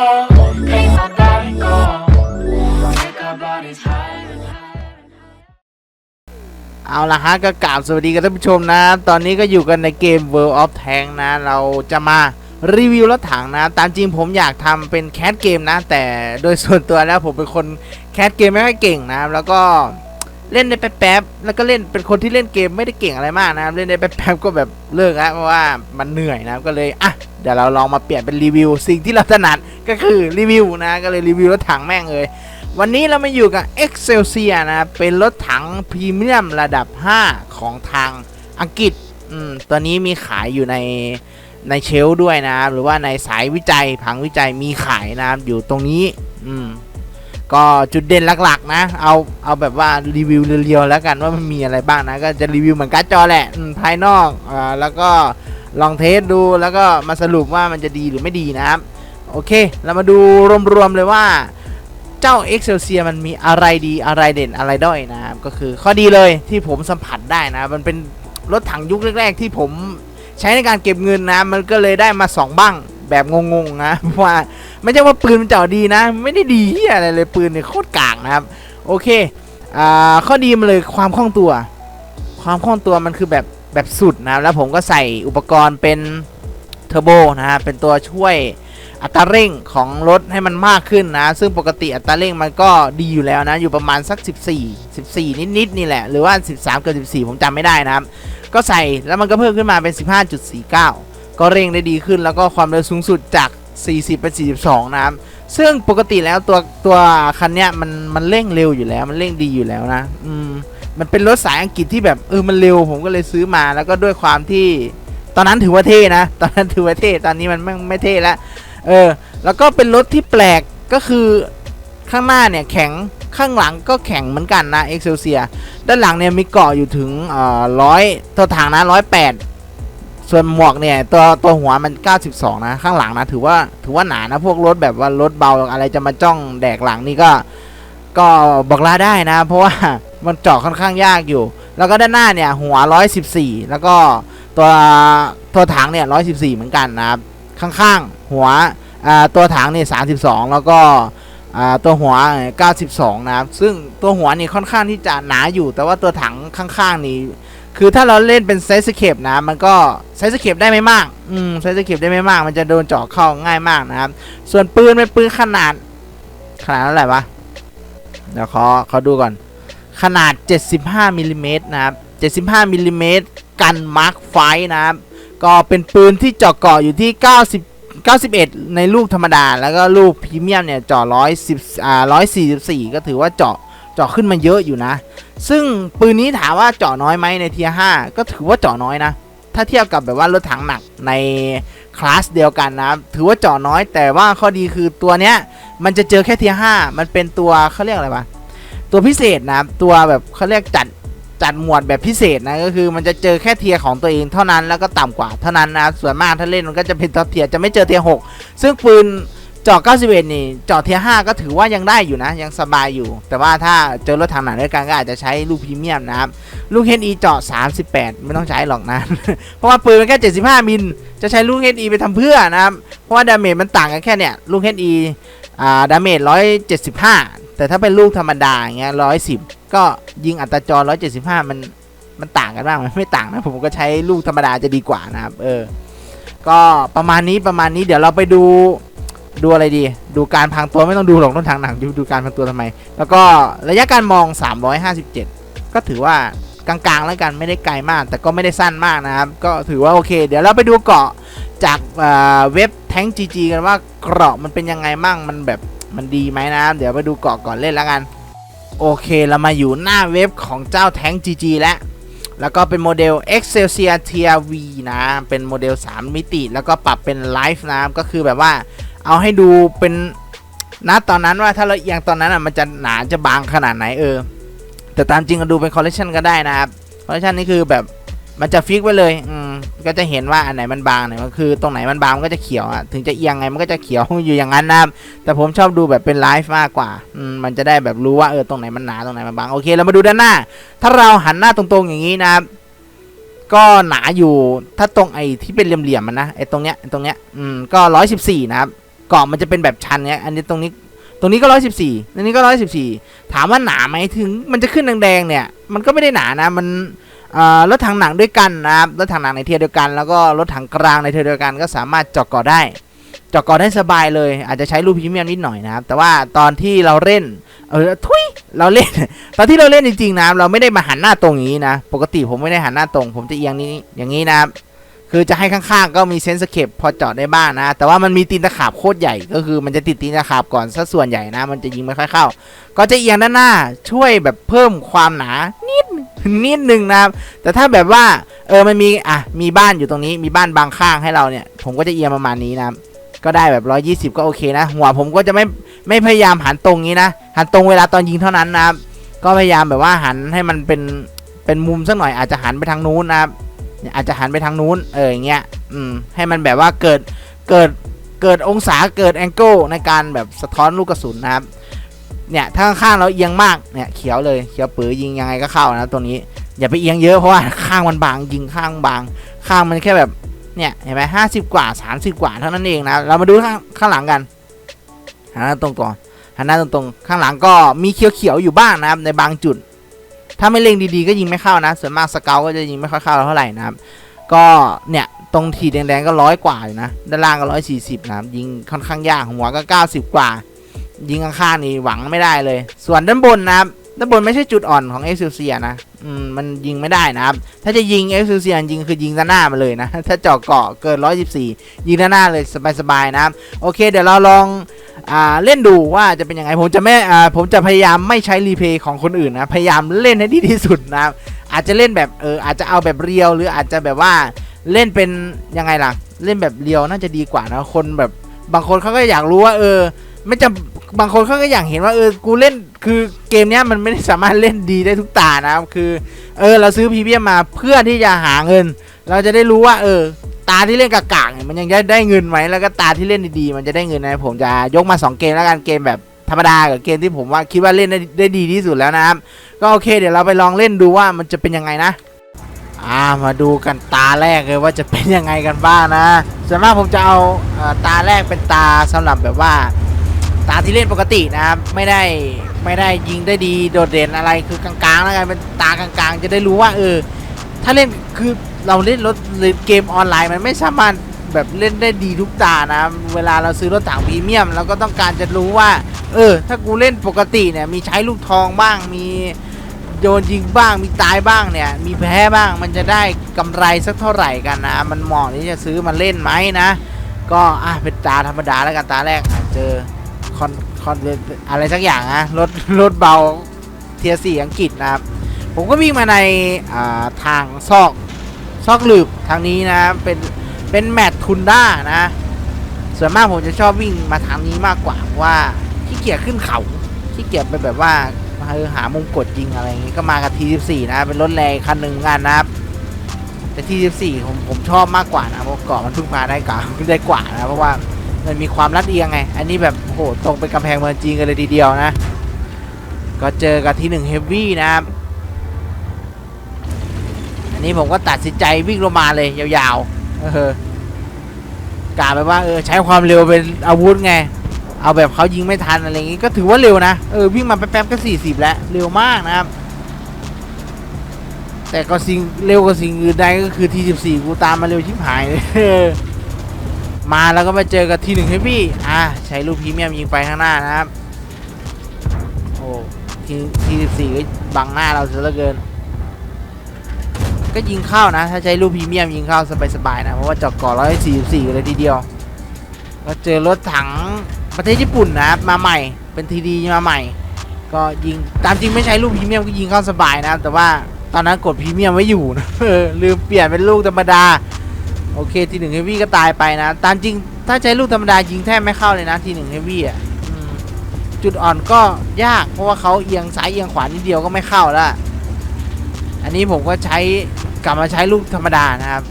Make my body go. Take our bodies high and high. เอาละฮะก็กราบสวัสดีกันท่านผู้ชมนะ ตอนนี้ก็อยู่กันในเกม World of Tank นะ เราจะมารีวิวรถถังนะ ตามจริงผมอยากทำเป็นแคสเกมนะ แต่โดยส่วนตัวแล้วผมเป็นคนแคสเกมไม่ค่อยเก่งนะ แล้วก็เล่นได้แป๊บๆแล้วก็เล่นเป็นคนที่เล่นเกมไม่ได้เก่งอะไรมากนะ เล่นได้แป๊บๆก็แบบเลิกแล้วเพราะว่ามันเหนื่อยนะก็เลยอะ เดี๋ยวเราลองมาเปลี่ยนเป็นรีวิว สิ่งที่เราถนัดก็คือรีวิวนะก็เลยรีวิวรถถังแม่งเลยวันนี้เรามาอยู่กับ Excelsior นะเป็นรถถังพรีเมียมระดับ 5 ของทางอังกฤษอืมตัวนี้มีขายอยู่ในในเชลด้วยนะหรือว่าในสายวิจัยผังวิจัยมีขายนะอยู่ตรงนี้อืมก็จุดเด่นหลักๆ นะ เอาเอาแบบว่ารีวิวเรียวๆแล้วกันว่ามันมีอะไรบ้างนะ ก็จะรีวิวเหมือนการ์ดจอแหละภายนอกอ่าแล้วก็ ลองเทสดูแล้วก็มาสรุปว่ามันจะดีหรือไม่ดีนะครับ โอเค เรามาดูรวมๆเลยว่าเจ้า Excelsior มันมีอะไรดีอะไรเด่นอะไรด้อยนะครับ ก็คือข้อดีเลยที่ผมสัมผัสได้นะ มันเป็นรถถังยุคแรก ๆ ที่ผมใช้ในการเก็บเงินนะ มันก็เลยได้มา 2 บ้างแบบงงๆนะว่าไม่ใช่ว่าปืนมันเจ่อดีนะ ไม่ได้ดีเหียอะไรเลยปืนเนี่ยโคตรกากนะครับ โอเคอข้อดีมันเลยความคล่องตัว ความคล่องตัวมันคือแบบ แบบสุดนะแล้วผมก็ใส่อุปกรณ์เป็นเทอร์โบนะฮะเป็นตัวช่วยอัตราเร่งของรถให้มันมากขึ้นนะ ซึ่งปกติอัตราเร่งมันก็ดีอยู่แล้วนะ อยู่ประมาณสัก 14 14 นิดๆนี่แหละ หรือว่า 13 เกับ14 ผมจำไม่ได้นะครับ ก็ใส่แล้วมันก็เพิ่มขึ้นมาเป็น 15.49 ก็เร่งได้ดีขึ้นแล้วก็ความเร็วสูงสุดจาก 40 เป็น 42 นะครับ ซึ่งปกติแล้วตัวตัวคันเนี้ยมันมันเร่งเร็วอยู่แล้ว มันเร่งดีอยู่แล้วนะ อืม มันเป็นรถสายอังกฤษที่แบบเออมันเร็วผมก็เลยซื้อมาแล้วก็ด้วยความที่ ตอนนั้นถือว่าเท่นะ ตอนนั้นถือว่าเท่ตอนนี้มันไม่ไม่เท่แล้วเออ แล้วก็เป็นรถที่แปลกก็คือข้างหน้าเนี่ยแข็งข้างหลังก็แข็งเหมือนกันนะ Excelsior ด้านหลังเนี่ยมีเกาะอยู่ถึงเอ่อร้อยตัวถังนะร้อยแปดส่วนหมวกเนี่ยตัวตัวหัวมัน 92 นะ ข้างหลังนะ ถือว่าถือว่าหนานะ พวกรถแบบว่ารถเบาอะไรจะมาจ้องแดกหลังนี่ก็ ก็บอกลาได้นะ เพราะว่ามันเจาะค่อนข้างยากอยู่ แล้วก็ด้านหน้าเนี่ยหัว 114 แล้วก็ตัวตัวถังเนี่ย 114 เหมือนกันนะครับ ข้างๆ หัวตัวถังเนี่ย 32 แล้วก็ตัวหัว 92 นะครับ ซึ่งตัวหัวนี่ค่อนข้างที่จะหนาอยู่ แต่ว่าตัวถังข้างๆนี่คือถ้าเราเล่นเป็นไซส์สเคปนะ มันก็ไซส์สเคปได้ไม่มาก อืมไซส์สเคปได้ไม่มาก มันจะโดนเจาะเข้าง่ายมากนะครับ ส่วนปืนเป็นปืนขนาด ขนาดเท่าไหร่วะ เดี๋ยวขอขอดูก่อน ขนาด 75มิลลิเมตรนะครับ 75มิลลิเมตรกันมาร์คไฟนะครับ ก็เป็นปืนที่เจาะเกาะอยู่ที่ 90 91 ในลูกธรรมดา แล้วก็ลูกพรีเมียมเนี่ยเจาะ110อ่า144 ก็ถือว่าเจาะเจาะขึ้นมาเยอะอยู่นะ ซึ่งปืนนี้ถามว่าเจาะน้อยไหมในเทีย5ก็ถือว่าเจาะน้อยนะ ถ้าเทียบกับแบบว่ารถถังหนักในคลาสเดียวกันนะครับถือว่าเจาะน้อยแต่ว่าข้อดีคือตัวเนี้ยมันจะเจอแค่เทียห้ามันเป็นตัวเขาเรียกอะไรวะตัวพิเศษนะครับตัวแบบเขาเรียกจัดจัดหมวดแบบพิเศษนะก็คือมันจะเจอแค่เทียของตัวเองเท่านั้นแล้วก็ต่ำกว่าเท่านั้นนะส่วนมากถ้าเล่นมันก็จะเป็นท็อปเทียจะไม่เจอเทียหกซึ่งปืน จาะ91 นี่เจาะเทีย5ก็ถือว่ายังได้อยู่นะ ยังสบายอยู่ แต่ว่าถ้าเจอรถถังหนักด้วยกันก็อาจจะใช้ลูกพรีเมียมนะครับ ลูก HE เจาะ38 ไม่ต้องใช้หรอกนะ เพราะว่าปืนมันแค่ 75 มิล จะใช้ลูก HE ไปทำเพื่อนะครับ เพราะว่าดาเมจมันต่างกันแค่เนี่ยลูก HE อ่าดาเมจ175 แต่ถ้าเป็นลูกธรรมดาอย่างเงี้ย110 ก็ยิงอัตราจร175 มันมันต่างกันบ้างมันไม่ต่างนะผมก็ใช้ลูกธรรมดาจะดีกว่านะครับเออก็ประมาณนี้ประมาณนี้เดี๋ยวเราไปดู ดูอะไรดี ดูการพังตัวไม่ต้องดูหรอกต้นทางหนังดูดูการพังตัวทำไม แล้วก็ระยะการมอง 357 ก็ถือว่ากลางๆแล้วกันไม่ได้ไกลมาก แต่ก็ไม่ได้สั้นมากนะครับ ก็ถือว่าโอเค เดี๋ยวเราไปดูเกาะจากเว็บแท้งจีจีกันว่าเกาะมันเป็นยังไงมั่งมันแบบมันดีไหมนะครับเดี๋ยวไปดูเกาะก่อนเล่นแล้วกัน โอเคเรามาอยู่หน้าเว็บของเจ้าแท้ง GG แล้วแล้วก็เป็นโมเดล Excelsior Tier V นะ เป็นโมเดล 3 มิติ แล้วก็ปรับเป็นไลฟ์นะ ก็คือแบบว่า เอาให้ดูเป็นณตอนนั้นว่าถ้าเราเอียงตอนนั้นอะมันจะหนาจะบางขนาดไหนเออ แต่ตามจริงก็ดูเป็นคอลเลคชันก็ได้นะครับคอลเลคชันนี้คือแบบมันจะฟิกไว้เลยอืมก็จะเห็นว่าอันไหนมันบางไหนมันคือตรงไหนมันบางมันก็จะเขียวอะถึงจะเอียงไงมันก็จะเขียวอยู่อย่างนั้นนะครับแต่ผมชอบดูแบบเป็นไลฟ์มากกว่าอืมมันจะได้แบบรู้ว่าเออตรงไหนมันหนาตรงไหนมันบางโอเคเรามาดูด้านหน้า ถ้าเราหันหน้าตรงๆอย่างนี้นะครับก็หนาอยู่ถ้าตรงไอ้ที่เป็นเหลี่ยมๆมันนะไอ้ตรงเนี้ยไอตรงเนี้ยอืมก็ร้อยสิบสี่นะครับ เกาะมันจะเป็นแบบชันเนี้ยอันนี้ตรงนี้ตรงนี้ก็ร้อยสิบสี่ตรงนี้ก็ร้อยสิบสี่ถามว่าหนาไหมถึงมันจะขึ้นแดงๆเนี่ย มันก็ไม่ได้หนานะ มันรถถังหนังด้วยกันนะครับรถถังหนังในเทียร์เดียวกัน แล้วก็รถถังกลางในเทียร์เดียวกันก็สามารถเจาะกาะได้เจาะกาะได้สบายเลย อาจจะใช้รูปพรีเมียมนิดหน่อยนะครับ แต่ว่าตอนที่เราเล่น เออทุยเราเล่น ตอนที่เราเล่นจริงๆนะเราไม่ได้มาหันหน้าตรงนี้นะ ปกติผมไม่ได้หันหน้าตรง ผมจะเอียงนี้อย่างนี้นะครับ คือจะให้ข้างๆ ก็มีเซนสเคปพอจาะได้บ้างนะ แต่ว่ามันมีตีนตะขาบโคตรใหญ่ ก็คือมันจะติดตีนตะขาบก่อนซะส่วนใหญ่นะ มันจะยิงไม่ค่อยเข้า ก็จะเอียงด้านหน้าช่วยแบบเพิ่มความหนานิดนิดนึงนะครับ แต่ถ้าแบบว่าเออมันมีอะมีบ้านอยู่ตรงนี้มีบ้านบางข้างให้เราเนี่ย ผมก็จะเอียงประมาณนี้นะก็ได้แบบ 120 ก็โอเคนะ หัวผมก็จะไม่ไม่พยายามหันตรงนี้นะ หันตรงเวลาตอนยิงเท่านั้นนะครับ ก็พยายามแบบว่าหันให้มันเป็นเป็นมุมสักหน่อยอาจจะหันไปทางนู้นนะครับ อาจจะหันไปทางนู้นเอออย่างเงี้ยอืมให้มันแบบว่าเกิดเกิดเกิดองศาเกิดแองเกิลในการแบบสะท้อนลูกกระสุนนะครับเนี่ยถ้าข้างเราเอียงมากเนี่ยเขียวเลยเขียวปือยิงยังไงก็เข้านะตัวนี้อย่าไปเอียงเยอะเพราะว่าข้างมันบางยิงข้างบาง ข้างมันแค่แบบเนี่ยเห็นไหมห้าสิบกว่าสามสิบกว่าเท่านั้นเองนะเรามาดูข้างข้างหลังกันหันหน้าตรงก่อนหันหน้าตรงๆข้างหลังก็มีเขียวๆอยู่บ้างนะครับในบางจุด ถ้าไม่เล็งดีๆก็ยิงไม่เข้านะ ส่วนมากสเกลก็จะยิงไม่ค่อยเข้าเท่าไหร่นะครับ ก็เนี่ยตรงทีแดงๆก็ร้อยกว่าอยู่นะ ด้านล่างก็ร้อยสี่สิบนะครับ ยิงค่อนข้างยากหัวก็เก้าสิบกว่า ยิงข้างๆนี่หวังไม่ได้เลย ส่วนด้านบนนะครับ ด้านบนไม่ใช่จุดอ่อนของเอ็กซ์เซียนะ อืม มันยิงไม่ได้นะครับ ถ้าจะยิงเอ็กซ์เซียยิงคือยิงด้านหน้ามาเลยนะ ถ้าเจาะเกาะเกิน114ยิงด้านหน้าเลยสบายๆนะครับ โอเค เดี๋ยวเราลอง เล่นดูว่าจะเป็นยังไงผมจะไม่อ่าผมจะพยายามไม่ใช้รีเพย์ของคนอื่นนะพยายามเล่นให้ดีที่สุดนะครับอาจจะเล่นแบบเอออาจจะเอาแบบเรียวหรืออาจจะแบบว่าเล่นเป็นยังไงล่ะ เล่นแบบเรียวน่าจะดีกว่านะคนแบบบางคนเขาก็อยากรู้ว่า เออ ไม่จำบางคนเขาก็อยากเห็นว่าเออกูเล่นคือเกมเนี้ยมันไม่ได้สามารถเล่นดีได้ทุกตานะครับคือ เออเราซื้อพีเมียมาเพื่อที่จะหาเงิน เราจะได้รู้ว่า เออ ตาที่เล่นกากๆเนี่ยมันยังได้ได้เงินไหมแล้วก็ตาที่เล่นดีๆมันจะได้เงินนะผมจะยกมา 2 เกมแล้วกันเกมแบบธรรมดากับเกมที่ผมว่าคิดว่าเล่นได้ได้ดีที่สุดแล้วนะครับ ก็โอเค เดี๋ยวเราไปลองเล่นดูว่ามันจะเป็นยังไงนะอ่ามาดูกันตาแรกเลยว่าจะเป็นยังไงกันบ้างนะส่วนมากผมจะเอาตาแรกเป็นตาสำหรับแบบว่า ตาที่เล่นปกตินะครับไม่ได้ไม่ได้ยิงได้ดีโดดเด่นอะไรคือกลางๆแล้วกันเป็นตากลางๆ จะได้รู้ว่าเออถ้าเล่นคือ เราเล่นรถเกมออนไลน์มันไม่สามารถแบบเล่นได้ดีทุกตานะ เวลาเราซื้อรถถังพรีเมียมเราก็ต้องการจะรู้ว่า เออ ถ้ากูเล่นปกติเนี่ย มีใช้ลูกทองบ้าง มีโยนยิงบ้าง มีตายบ้างเนี่ย มีแพ้บ้าง มันจะได้กำไรสักเท่าไหร่กันนะ มันเหมาะที่จะซื้อมาเล่นไหมนะ ก็อะเป็นตาธรรมดาแล้วกันตาแรกเจอคอนคอนอะไรสักอย่างนะรถรถเบาเทียสี่อังกฤษนะครับ ผมก็วิ่งมาในาทางซอก ซอกหลืบทางนี้นะเป็นเป็นแมททุนด้านะ ส่วนมากผมจะชอบวิ่งมาทางนี้มากกว่าว่าขี้เกียจขึ้นเขาขี้เกียจไปแบบว่าเออหามุมกดยิงอะไรอย่างงี้ก็มากับ T14 นะ เป็นรถแรงคันหนึ่งเหมือนกันนะครับแต่ T14 ผมผมชอบมากกว่านะเพราะเกาะมันพึ่งพาได้กว่าได้กว่านะเพราะว่ามันมีความลัดเอียงไง อันนี้แบบโอ้โหตรงไปกำแพงเมืองจีนกันเลยทีเดียวนะ ก็เจอกับที่หนึ่งเฮฟวี่นะครับ นนี้ผมก็ตัดสินใจวิ่งลงมาเลย ยาวๆ เออกะไปว่าเออใช้ความเร็วเป็นอาวุธไง เอาแบบเขายิงไม่ทันอะไรอย่างงี้ก็ถือว่าเร็วนะ เออวิ่งมาแป๊บๆก็ 40 แล้ว เร็วมากนะครับ แต่ก็สิ่งเร็วกว่าสิ่งอื่นใดก็คือที14กูตามมาเร็วชิบหายเลยมาแล้วก็มาเจอกับทีหนึ่งเฮฟวี่อะใช้ลูกพรีเมียมยิงไปข้างหน้านะครับ โอ้ทีที14ก็บังหน้าเราซะเหลือเกิน ก็ยิงเข้านะ ถ้าใช้ลูกพรีเมียมยิงเข้าสบายๆนะ เพราะว่าจาะก่อร้อยสี่สี่เลยทีเดียวก็เจอรถถังประเทศญี่ปุ่นนะครับมาใหม่เป็นทีดีมาใหม่ ก็ยิงตามจริงไม่ใช้ลูกพรีเมียมก็ยิงเข้าสบายนะแต่ว่าตอนนั้นกดพรีเมียมไว้อยู่นะลืมเปลี่ยนเป็นลูกธรรมดาโอเคทีหนึ่งเฮฟวี่ก็ตายไปนะ ตามจริงถ้าใช้ลูกธรรมดายิงแทบไม่เข้าเลยนะทีหนึ่งเฮฟวี่อะจุดอ่อนก็ยากเพราะว่าเขาเอียงซ้ายเอียงขวานิดเดียวก็ไม่เข้าแล้ว อันนี้ผมก็ใช้กลับมาใช้ลูกธรรมดานะครับ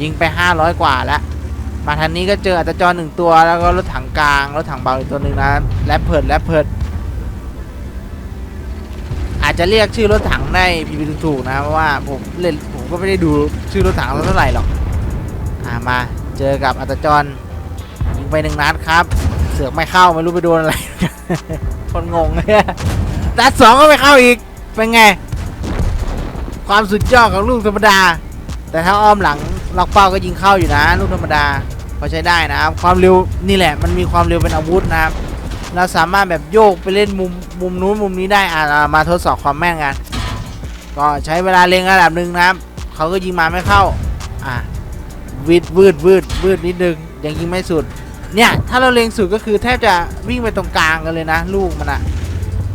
ยิงไป 500 กว่าแล้ว มาทางนี้ก็เจออัตจรหนึ่งตัวแล้วก็รถถังกลางรถถังเบาอีกตัวหนึ่งนะแรปเพิดแรปเพิดอาจจะเรียกชื่อรถถังได้ผิดๆถูกๆนะเพราะว่าผมเล่นผมก็ไม่ได้ดูชื่อรถถังเท่าไหร่หรอกอ่ามาเจอกับอัตจรยิงงไปหนึ่งนัดครับ เสือกไม่เข้าไม่รู้ไปโดนอะไรคนงงเลยนัดสองก็ไม่เข้าอีกเป็นไง ความสุดยอดของลูกธรรมดา แต่ถ้าอ้อมหลังล็อกเป้าก็ยิงเข้าอยู่นะ ลูกธรรมดาพอใช้ได้นะครับ ความเร็วนี่แหละมันมีความเร็วเป็นอาวุธนะครับเราสามารถแบบโยกไปเล่นมุมมุมนู้นมุมนี้ได้อ่ามาทดสอบความแม่นกัน ก็ใช้เวลาเล็งระดับหนึ่งนะครับเขาก็ยิงมาไม่เข้าอะวิดวืดวืดวืดนิดนึงยังยิงไม่สุดเนี่ยถ้าเราเล็งสุดก็คือแทบจะวิ่งไปตรงกลางกันเลยนะ ลูกมันอะ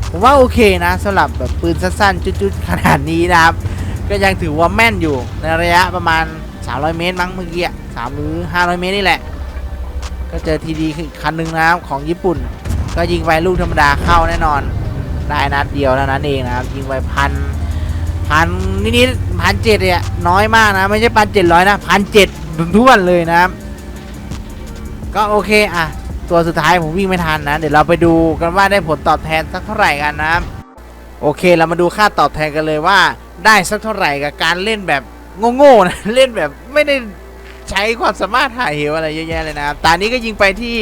ผมว่าโอเคนะสำหรับแบบปืนสั้นๆจุดๆขนาดนี้นะครับ ก็ยังถือว่าแม่นอยู่ในระยะประมาณ 300 เมตรมั้งเมื่อกี้อะ3หรือ 500 เมตรนี่แหละ ก็เจอทีดีคันหนึ่งนะครับของญี่ปุ่น ก็ยิงไปลูกธรรมดาเข้าแน่นอน ได้นัดเดียวเท่านั้นเองนะครับ ยิงไปพันพันนิดๆพันเจ็ดเนี่ยน้อยมากนะ ไม่ใช่พันเจ็ดร้อยนะพันเจ็ดท้วนเลยนะครับ ก็โอเคอะตัวสุดท้ายผมวิ่งไม่ทันนะ เดี๋ยวเราไปดูกันว่าได้ผลตอบแทนสักเท่าไหร่กันนะครับโอเคเรามาดูค่าตอบแทนกันเลยว่า ได้สักเท่าไหร่กับการเล่นแบบโง่ๆนะเล่นแบบไม่ได้ใช้ความสามารถถ่ายเหวอะไรเยอะแยะเลยนะครับตอนนี้ก็ยิงไปที่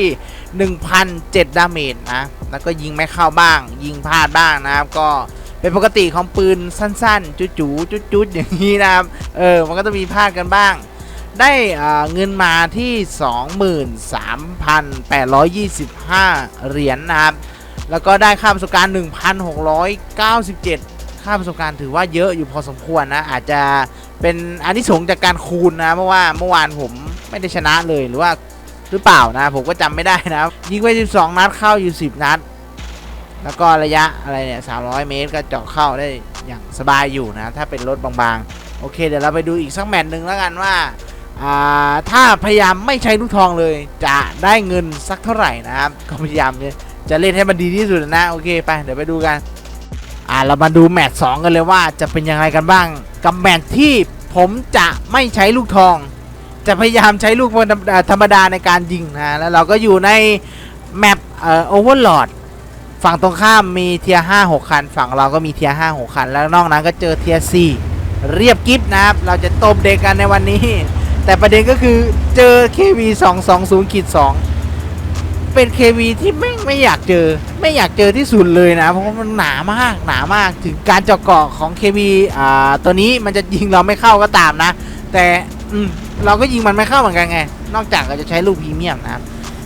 1,007 ดาเมจนะ แล้วก็ยิงไม่เข้าบ้าง ยิงพลาดบ้างนะครับ ก็เป็นปกติของปืนสั้นๆ จุ๋ๆจุดๆอย่างนี้นะครับ เออ มันก็ต้องมีพลาดกันบ้าง ได้เงินมาที่ 23,825 เหรียญนะครับ แล้วก็ได้ค่าประสบการณ์ 1,697 ค่าประสบการณ์ถือว่าเยอะอยู่พอสมควรนะ อาจจะเป็นอานิสงส์จากการคูณนะเพราะว่าเมื่อวานผมไม่ได้ชนะเลยหรือว่าหรือเปล่านะ ผมก็จำไม่ได้นะยิงไป 12 นัดเข้าอยู่ 10 นัด แล้วก็ระยะอะไรเนี่ย300 เมตรก็เจาะเข้าได้อย่างสบายอยู่นะ ถ้าเป็นรถบางๆ โอเค เดี๋ยวเราไปดูอีกสักแมตช์หนึ่งแล้วกันว่าถ้าพยายามไม่ใช้ลูกทองเลยจะได้เงินสักเท่าไหร่นะครับ ก็พยายามเนี่ยจะเล่นให้มันดีที่สุดนะ โอเค ไป เดี๋ยวไปดูกัน อ่าเรามาดูแมตช์สองกันเลยว่าจะเป็นยังไงกันบ้าง กับแมตช์ที่ผมจะไม่ใช้ลูกทอง จะพยายามใช้ลูกธรรมดาในการยิงนะแล้วเราก็อยู่ในแมปเอ่อโอเวอร์ลอดฝั่งตรงข้ามมีเทียร์5 6คัน ฝั่งเราก็มีเทียร์5 6คัน แล้วนอกนั้นก็เจอเทียร์4เรียบกิฟนะครับ เราจะตบเด็กกันในวันนี้ แต่ประเด็นก็คือเจอ KV 2 2 0ขีด2 เป็น KV ที่ไม่งไม่อยากเจอ ไม่อยากเจอที่สุดเลยนะ เพราะว่ามันหนามากหนามากถึงการเจาะเกาะของ KV อ่าตัวนี้มันจะยิงเราไม่เข้าก็ตามนะ แต่อืมเราก็ยิงมันไม่เข้าเหมือนกันไง นอกจากเราจะใช้ลูกพรีเมียมนะ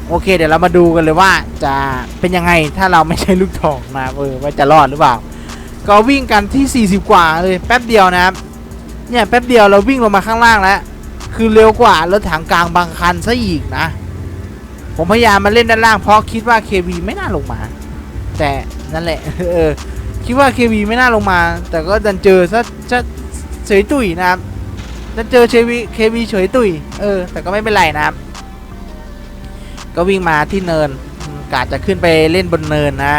โอเค เดี๋ยวเรามาดูกันเลยว่าจะเป็นยังไงถ้าเราไม่ใช้ลูกทองนะเออว่าจะรอดหรือเปล่า ก็วิ่งกันที่ 40 กว่าเลยแป๊บเดียวนะครับเนี่ยแป๊บเดียวเราวิ่งลงมาข้างล่างแล้วคือเร็วกว่ารถถังกลางบางคันซะอีกนะ ผมพยายามมาเล่นด้านล่างเพราะคิดว่า KV ไม่น่าลงมา แต่นั่นแหละเออคิดว่า KV ไม่น่าลงมา แต่ก็ดันเจอซะซะเฉยตุยนะครับดันเจอ KV KV เฉยตุยเออ แต่ก็ไม่เป็นไรนะครับ ก็วิ่งมาที่เนินกะจะขึ้นไปเล่นบนเนินนะ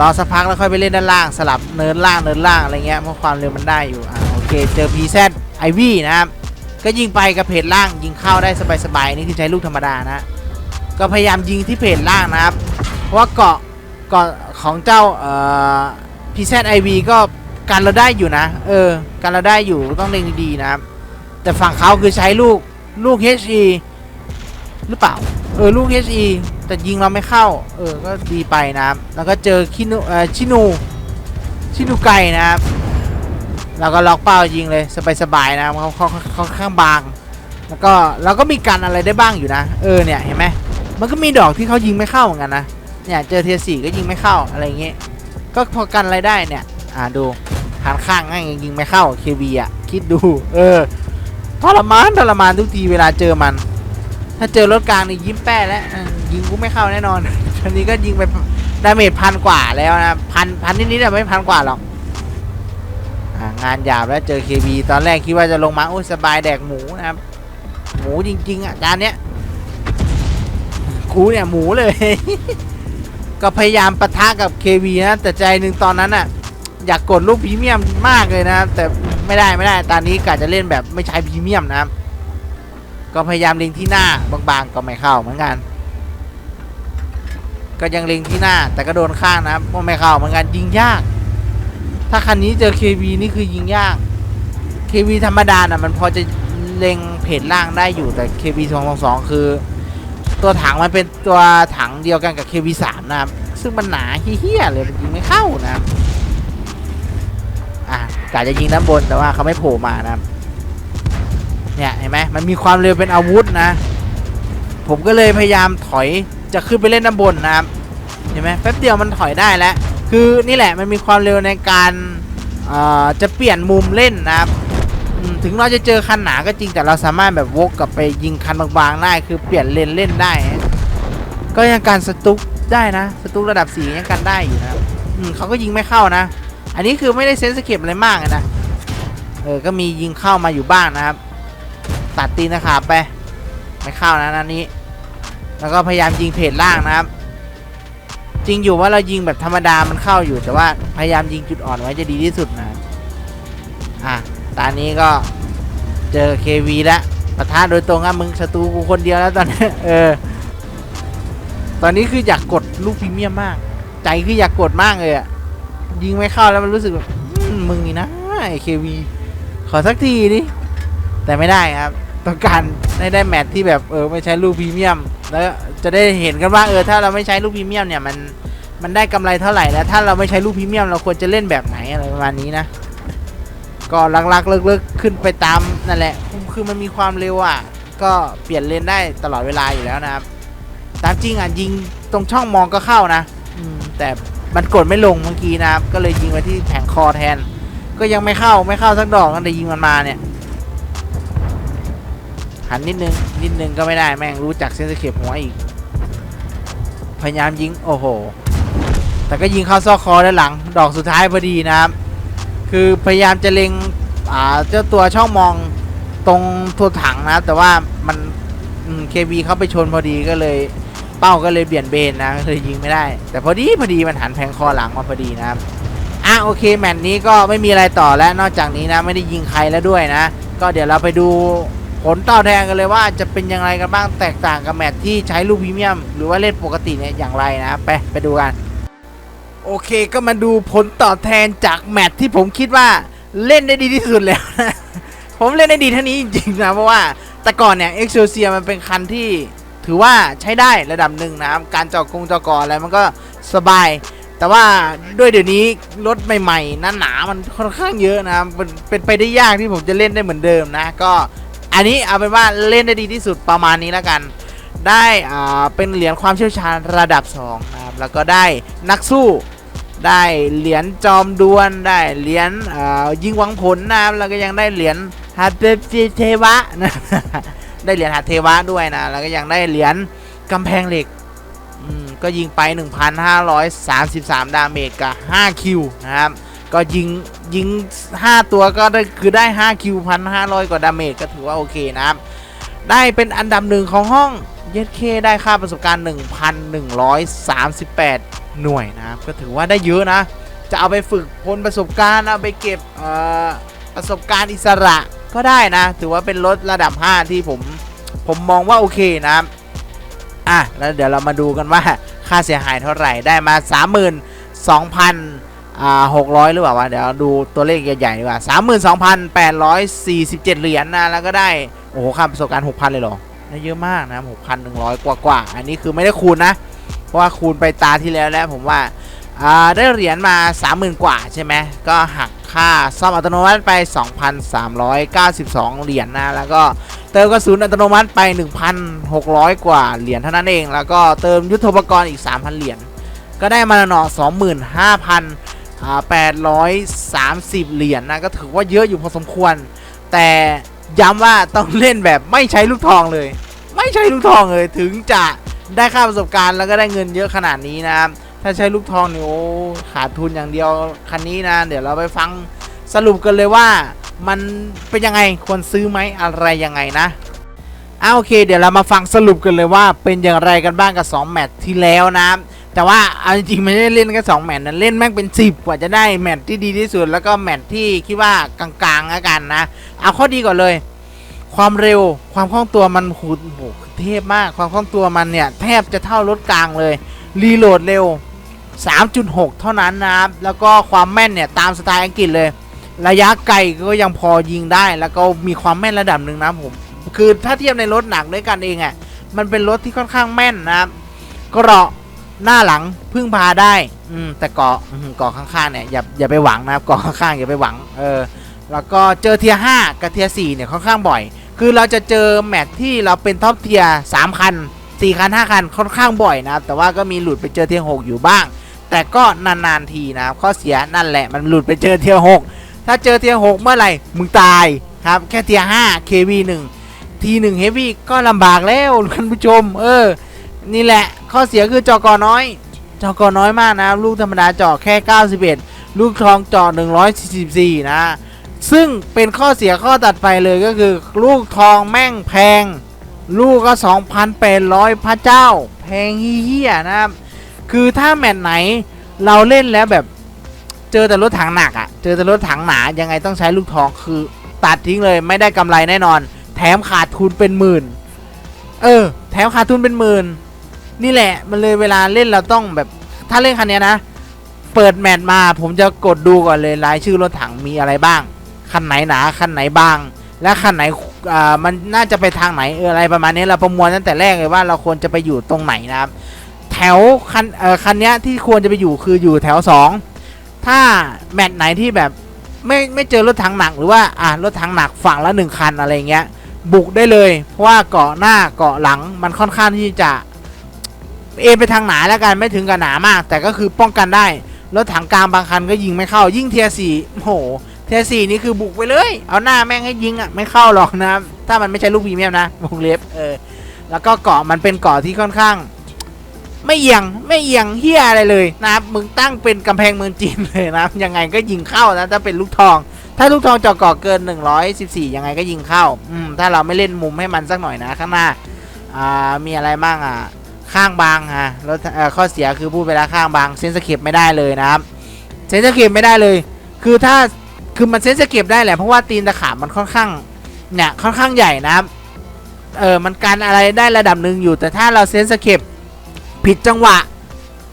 รอสักพักแล้วค่อยไปเล่นด้านล่างสลับเนินล่างเนินล่างอะไรเงี้ยเพราะความเร็วมันได้อยู่อ่าโอเคเจอ PZ ไอวี่นะครับ ก็ยิงไปกับเพจล่างยิงเข้าได้สบายๆนี่คือใช้ลูกธรรมดานะก็พยายามยิงที่เพจล่างนะครับ เพราะว่าเกาะเกาะของเจ้าเอ่อ PZIV ก็กันเราได้อยู่นะ เออกันเราได้อยู่ต้องเล็งดีๆนะครับ แต่ฝั่งเขาคือใช้ลูกลูก HE หรือเปล่า เออ ลูก HE แต่ยิงเราไม่เข้า เออ ก็ดีไปนะครับ แล้วก็เจอคินูเอ่อชินู ชินูไก่นะครับ เราก็ล็อกเป้ายิงเลยสบายๆนะเขาเขาเขาข้างบาง แล้วก็เราก็มีกันอะไรได้บ้างอยู่นะ เออเนี่ยเห็นไหมมันก็มีดอกที่เขายิงไม่เข้าเหมือนกันนะเนี่ยเจอเทียสี่ก็ยิงไม่เข้าอะไรอย่างเงี้ยก็พอกันอะไรได้เนี่ยอ่าดูหันข้างง่ายยิงไม่เข้าเควีอะคิดดู เออทรมานทรมานทุกทีเวลาเจอมัน ถ้าเจอรถกลางนี่ยิ้มแป้แล้วยิงกูไม่เข้าแน่นอนทีนี้ก็ยิงไปดาเมจพันกว่าแล้วนะพันพันนิดๆแต่ไม่พันกว่าหรอก งานหยาบแล้วเจอ KB ตอนแรกคิดว่าจะลงมาโอ้ยสบายแดกหมูนะครับ หมูจริง ๆ อะจานเนี้ยกูเนี่ยหมูเลย ก็พยายามปะทะกับ KB นะแต่ใจหนึ่งตอนนั้นอะ อยากกดลูกพรีเมียมมากเลยนะครับแต่ไม่ได้ไม่ได้ตอนนี้กะจะเล่นแบบไม่ใช้พรีเมียมนะครับก็พยายามเล็งที่หน้าบางๆก็ไม่เข้าเหมือนกัน ก็ยังเล็งที่หน้า แต่ก็โดนข้างนะครับก็ไม่เข้าเหมือนกันยิงยาก ถ้าคันนี้เจอ KB นี่คือยิงยาก KB ธรรมดาน่ะมันพอจะเล็งเพจล่างได้อยู่แต่ KB 222คือ ตัวถังมันเป็นตัวถังเดียวกันกับ KV3 นะครับ ซึ่งมันหนาเฮี้ยเลยมันยิงไม่เข้านะครับอะกะจะยิงด้านบนแต่ว่าเขาไม่โผล่มานะครับเนี่ยเห็นไหมมันมีความเร็วเป็นอาวุธนะ ผมก็เลยพยายามถอยจะขึ้นไปเล่นด้านบนนะครับเห็นไหมแป๊บเดียวมันถอยได้แล้ว คือนี่แหละมันมีความเร็วในการจะเปลี่ยนมุมเล่นนะครับถึงเราจะเจอคันหนาก็จริงแต่เราสามารถแบบวกกลับไปยิงคันบางๆได้คือเปลี่ยนเลนเล่นได้ ก็ยังการสตุกได้นะ สตุกระดับสียังกันได้อยู่นะครับเขาก็ยิงไม่เข้านะ อันนี้คือไม่ได้เซนสเก็บอะไรมากนะเออก็มียิงเข้ามาอยู่บ้างนะครับ ตัดตีนนะครับไปไม่เข้านะนันนี้ แล้วก็พยายามยิงเพจล่างนะครับ จริงอยู่ว่าเรายิงแบบธรรมดามันเข้าอยู่แต่ว่าพยายามยิงจุดอ่อนไว้จะดีที่สุดนะอะตอนนี้ก็เจอ KV แล้วปะทะโดยตรงอะมึงศัตรูกูคนเดียวแล้วตอนนี้เออ ตอนนี้คืออยากกดลูกพรีเมียมมาก ใจคืออยากกดมากเลยอะยิงไม่เข้าแล้วมันรู้สึกแบบมึงนี่นะไอ้ KV ขอสักทีดิแต่ไม่ได้ครับ ต้องการได้ได้แมทที่แบบเออไม่ใช้ลูกพรีเมียม แล้วจะได้เห็นกันว่าเออถ้าเราไม่ใช้ลูกพรีเมียมเนี่ยมันมันได้กำไรเท่าไหร่แล้วถ้าเราไม่ใช้ลูกพรีเมียมเราควรจะเล่นแบบไหนอะไรประมาณนี้นะก็ลักๆเลิกๆขึ้นไปตามนั่นแหละคือมันมีความเร็วอะก็เปลี่ยนเลนได้ตลอดเวลาอยู่แล้วนะครับ ตามจริงอะยิงตรงช่องมองก็เข้านะอืมแต่มันกดไม่ลงเมื่อกี้นะครับ ก็เลยยิงไปที่แผงคอแทน ก็ยังไม่เข้าไม่เข้าสักดอกตั้งแต่ยิงมันมาเนี่ย หันนิดนึง นิดนึงก็ไม่ได้แม่งรู้จักเซนสเคปหัวอีก พยายามยิง โอ้โห แต่ก็ยิงเข้าซอกคอด้านหลัง ดอกสุดท้ายพอดีนะครับ คือพยายามจะเล็งอ่าเจ้าตัวช่องมองตรงตัวถังนะครับแต่ว่ามันเคบีเข้าไปชนพอดีก็เลย เป้าก็เลยเบี่ยนเบนนะก็เลยยิงไม่ได้ แต่พอดีพอดีมันหันแทงคอหลังมาพอดีนะครับอะโอเคแมตช์นี้ก็ไม่มีอะไรต่อแล้วนอกจากนี้นะไม่ได้ยิงใครแล้วด้วยนะ ก็เดี๋ยวเราไปดู ผลตอบแทนกันเลยว่าจะเป็นยังไงกันบ้างแตกต่างกับแมตที่ใช้ลูกพรีเมียม หรือว่าเล่นปกติเนี่ยอย่างไรนะไปไปดูกัน โอเคก็มาดูผลตอบแทนจากแมตที่ผมคิดว่าเล่นได้ดีที่สุดแล้ว ผมเล่นได้ดีเท่านี้จริงๆนะเพราะว่าแต่ก่อนเนี่ยเอ็กซ์โซเซียมันเป็นคันที่ถือว่าใช้ได้ระดับหนึ่งนะครับการเจาะกงเจาะกออะไรมันก็สบาย แต่ว่าด้วยเดี๋ยวนี้รถใหม่ๆหนาๆมันค่อนข้างเยอะนะครับเป็นเป็นไปได้ยากที่ผมจะเล่นได้เหมือนเดิมนะ ก็ อันนี้เอาเป็นว่าเล่นได้ดีที่สุดประมาณนี้แล้วกัน ได้อ่าเป็นเหรียญความเชี่ยวชาญระดับ2นะครับแล้วก็ได้นักสู้ได้เหรียญจอมดวลได้เหรียญอ่ายิงหวังผลนะครับแล้วก็ยังได้เหรียญฮัตเทวะนะได้เหรียญฮัตเทวะด้วยนะแล้วก็ยังได้เหรียญกำแพงเหล็กก็ยิงไป 1,533 ดาเมจกับ 5 คิวนะครับ ก็ยิงยิง 5 ตัวก็ได้คือได้5คิว1,500กว่าดาเมจก็ถือว่าโอเคนะครับ ได้เป็นอันดับหนึ่งของห้องเย k เคได้ค่าประสบการณ์ 1,138 หน่วยนะครับ ก็ถือว่าได้เยอะนะ จะเอาไปฝึกพลประสบการณ์เอาไปเก็บประสบการณ์อิสระก็ได้นะ ถือว่าเป็นรถระดับ 5 ที่ผมผมมองว่าโอเคนะครับอะแล้วเดี๋ยวเรามาดูกันว่าค่าเสียหายเท่าไหร่ได้มา 32,000 อ่า600หรือเปล่าวะ เดี๋ยวดูตัวเลขใหญ่ๆดีกว่า32,847เจ็ดเหรียญนะ แล้วก็ได้ โอ้โหค่าประสบการณ์6,000เลยเหรอได้เยอะมากนะ6,100กว่ากว่าๆ อันนี้คือไม่ได้คูณนะ เพราะว่าคูณไปตาที่แล้วแล้วผมว่าอ่าได้เหรียญมา30,000กว่าใช่ไหม ก็หักค่าซ่อมอัตโนมัติไป 2,392 เหรียญนะ แล้วก็เติมกระสุนอัตโนมัติไป 1,600 กว่าเหรียญเท่านั้นเอง แล้วก็เติมยุทโธปกรณ์อีก 3,000 เหรียญ ก็ได้มาหน่อ 830 เหรียญนะก็ถือว่าเยอะอยู่พอสมควร แต่ย้ำว่าต้องเล่นแบบไม่ใช้ลูกทองเลย ไม่ใช้ลูกทองเลยถึงจะได้ค่าประสบการณ์แล้วก็ได้เงินเยอะขนาดนี้นะครับ ถ้าใช้ลูกทองเนี่ยโอ้ขาดทุนอย่างเดียวคันนี้นะ เดี๋ยวเราไปฟังสรุปกันเลยว่ามันเป็นยังไงควรซื้อไหมอะไรยังไงนะอ่าโอเค เดี๋ยวเรามาฟังสรุปกันเลยว่าเป็นอย่างไรกันบ้างกับ 2 แมตช์ที่แล้วนะ แต่ว่าเอาจริงๆไม่ได้เล่นแค่2แมตช์นะเล่นแม่งเป็น 10 กว่าจะได้แมตช์ที่ดีที่สุด แล้วก็แมตช์ที่คิดว่ากลางๆแล้วกันนะ เอาข้อดีก่อนเลย ความเร็วความคล่องตัวมันโหโหเทพมากความคล่องตัวมันเนี่ย แทบจะเท่ารถกลางเลยรีโหลดเร็ว 3.6 เท่านั้นนะครับ แล้วก็ความแม่นเนี่ย ตามสไตล์อังกฤษเลย ระยะไกลก็ยังพอยิงได้ แล้วก็มีความแม่นระดับหนึ่งนะผม คือถ้าเทียบในรถหนักด้วยกันเองอะ่ะมันเป็นรถที่ค่อนข้างแม่นนะครับเกราะ หน้าหลังพึ่งพาได้ อืมแต่เกาะเกาะข้างๆเนี่ยอย่าอย่าไปหวังนะครับเกาะข้างๆอย่าไปหวัง เออ แล้วก็เจอเทียห้ากับเทียสี่เนี่ยค่อนข้างบ่อย คือเราจะเจอแมตที่เราเป็นท็อปเทียสามคันสี่คันห้าคันค่อนข้างบ่อยนะครับแต่ว่าก็มีหลุดไปเจอเทียหกอยู่บ้าง แต่ก็นานๆทีนะครับข้อเสียนั่นแหละมันหลุดไปเจอเทียหกถ้าเจอเทียหกเมื่อไหร่มึงตายครับแค่เทียห้า KV หนึ่งทีหนึ่งเฮฟวี่ก็ลำบากแล้วคุณผู้ชม เออ นี่แหละข้อเสียคือจอกอน้อย จอกอน้อยมากนะลูกธรรมดาจาะแค่ 91 ลูกทองจาะ144 นะ ซึ่งเป็นข้อเสียข้อตัดไปเลยก็คือ ลูกทองแม่งแพง ลูกก็ 2,800 พระเจ้า แพงเฮี้ยนะครับ คือถ้าแมตช์ไหนเราเล่นแล้วแบบเจอแต่รถถังหนักอะ่ะ เจอแต่รถถังหนายังไงต้องใช้ลูกทองคือตัดทิ้งเลยไม่ได้กำไรแน่นอน แถมขาดทุนเป็นหมื่น เออ แถมขาดทุนเป็นหมื่น นี่แหละ มันเลยเวลาเล่นเราต้องแบบถ้าเล่นคันนี้นะ เปิดแมตช์มาผมจะกดดูก่อนเลยรายชื่อรถถังมีอะไรบ้าง คันไหนหนาคันไหนบาง และคันไหนอ่ามันน่าจะไปทางไหนเอออะไรประมาณนี้เราประมวลตั้งแต่แรกเลยว่าเราควรจะไปอยู่ตรงไหนนะครับ แถวคันเอ่อคันนี้ที่ควรจะไปอยู่คืออยู่แถว 2 ถ้าแมตช์ไหนที่แบบไม่ไม่เจอรถถังหนักหรือว่าอ่ารถถังหนักฝั่งละหนึ่งคันอะไรเงี้ยบุกได้เลย เพราะว่าเกาะหน้าเกาะหลังมันค่อนข้างที่จะ เอไปทางหนาแล้วกันไม่ถึงกับหนามาก แต่ก็คือป้องกันได้รถถังกลางบางคันก็ยิงไม่เข้า ยิ่งเทียสี่โอ้โหเทียสี่นี่คือบุกไปเลย เอาหน้าแม่งให้ยิงอะไม่เข้าหรอกนะถ้ามันไม่ใช่ลูกพีเมียมนะวงเล็บเออแล้วก็เกาะมันเป็นเกาะที่ค่อนข้าง ไม่เอียงไม่เอียงเฮียอะไรเลยนะครับมึงตั้งเป็นกำแพงเมืองจีนเลยนะยังไงก็ยิงเข้านะถ้าเป็นลูกทอง ถ้าลูกทองเจาะเกาะเกิน 114 ยังไงก็ยิงเข้าอืมถ้าเราไม่เล่นมุมให้มันสักหน่อยนะข้างหน้าอ่ามีอะไรบ้างอะ ข้างบางฮะแล้วข้อเสียคือพูดไปแล้วข้างบางเซนสเคปไม่ได้เลยนะครับเซนสเคปไม่ได้เลย คือถ้าคือมันเซนสเคปได้แหละเพราะว่าตีนตะขาบมันค่อนข้างเนี่ยค่อนข้างใหญ่นะครับเออมันการอะไรได้ระดับหนึ่งอยู่ แต่ถ้าเราเซนสเคปผิดจังหวะ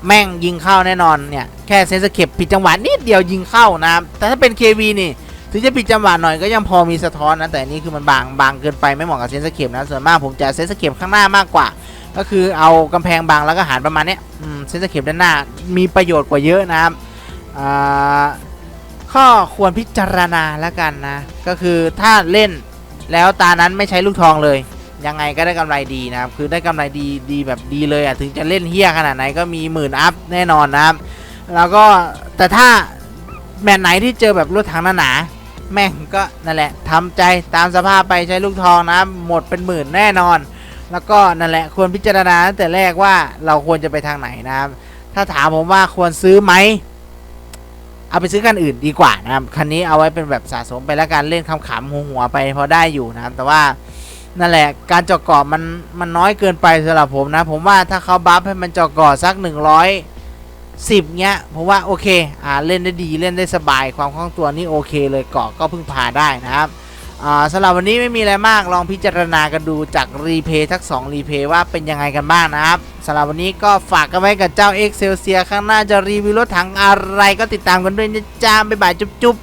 แม่งยิงเข้าแน่นอนเนี่ยแค่เซนสเคปผิดจังหวะนิดเดียวยิงเข้านะครับแต่ถ้าเป็น KV นี่ถึงจะผิดจังหวะหน่อยก็ยังพอมีสะท้อนนะแต่นี่คือมันบางบางเกินไปไม่เหมาะกับเซนสเคปนะส่วนมากผมจะเซนสเคปข้างหน้ามากกว่า ก็คือเอากำแพงบางแล้วก็หารประมาณนี้ยอืมเซนสเคปด้านหน้ามีประโยชน์กว่าเยอะนะครับข้อควรพิจารณาแล้วกันนะ ก็คือถ้าเล่นแล้วตานั้นไม่ใช้ลูกทองเลย ยังไงก็ได้กำไรดีนะครับ คือได้กำไรดีดีแบบดีเลยอะถึงจะเล่นเฮี้ยขนาดไหนก็มีหมื่นอัพแน่นอนนะครับ แล้วก็แต่ถ้าแมตไหนที่เจอแบบรถถังหนาๆแม่งก็นั่นแหละทำใจตามสภาพไปใช้ลูกทองนะหมดเป็นหมื่นแน่นอน แล้วก็นั่นแหละควรพิจารณาตั้งแต่แรกว่าเราควรจะไปทางไหนนะครับ ถ้าถามผมว่าควรซื้อไหมเอาไปซื้อคันอื่นดีกว่านะครับคันนี้เอาไว้เป็นแบบสะสมไปแล้วกันเล่นคำขำๆหัวไปพอได้อยู่นะครับ แต่ว่านั่นแหละการเจาะกาะมันมันน้อยเกินไปสำหรับผมนะ ผมว่าถ้าเขาบัฟให้มันเจาะกาะสัก 110เงี้ยผมว่าโอเคอ่าเล่นได้ดีเล่นได้สบายความคล่องตัวนี่โอเคเลยเกาะก็พึ่งพาได้นะครับ อ่าสำหรับวันนี้ไม่มีอะไรมากลองพิจารณากันดูจากรีเพย์ทั้ง2รีเพย์ว่าเป็นยังไงกันบ้างนะครับสำหรับวันนี้ก็ฝากกันไว้กับเจ้าเอ็กเซลเซียข้างหน้าจะรีวิวรถถังอะไรก็ติดตามกันด้วยนะจ้าบ๊ายบายจุ๊บ